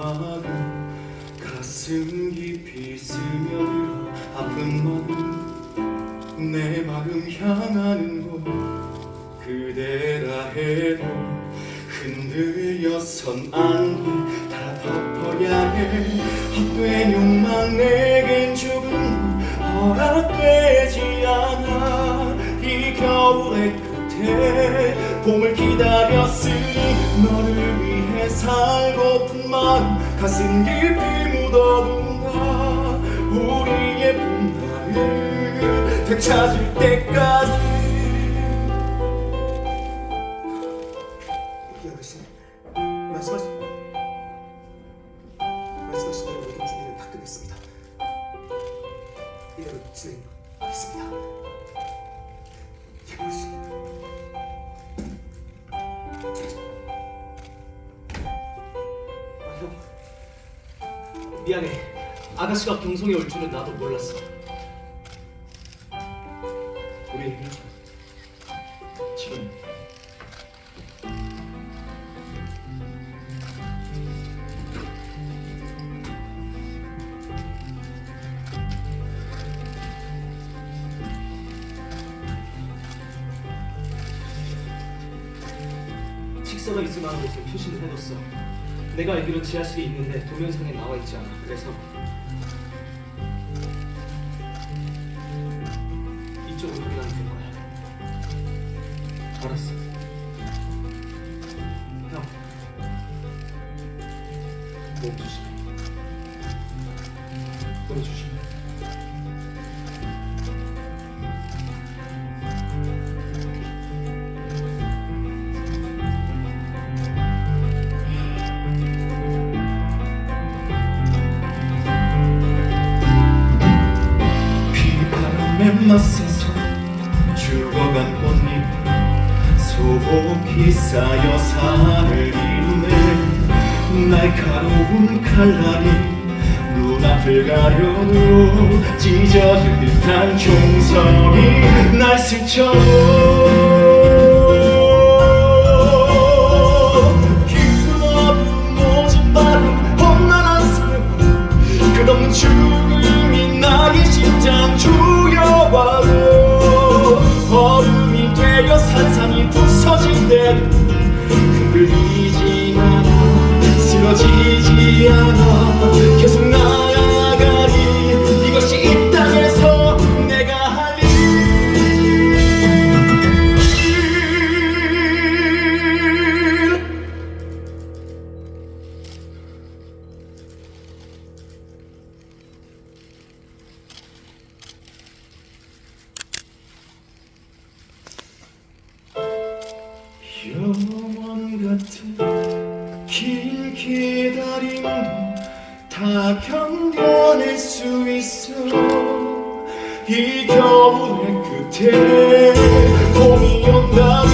마음 가슴 깊이 스며들어 아픈 마음 내 마음 향하는 곳 그대라 해도 흔들려선 안돼 다 덮어야 해. 헛된 욕망 내겐 죽음 허락되지 않아. 이 겨울의 끝에 봄을 기다렸으니 너를 마음 가슴 깊이 묻어둔다 우리의 봄날을 되찾을 때까지. 이대로 진행하겠습니다. 이 아가 미안해. 아가씨가 경성에 올 줄은 나도 몰랐어. 우리 지금 식사가 있을 만한 곳에 표시를 해뒀어. 내가 알기로 지하실이 있는데 동영상에 나와 있지 않아. 그래서 이쪽으로 가면 될 거야. 알았어. 형, 몸 조심해. 너도 조심해. 맞서서 죽어간 꽃잎 소복히 쌓여 산을 이루네. 날카로운 칼날이 눈앞을 가려도 찢어질 듯한 총성이 날 스쳐 깊 흔들리지 영원 같은 길 기다림도 다 견뎌낼 수 있어. 이 겨울의 끝에 봄이 온다는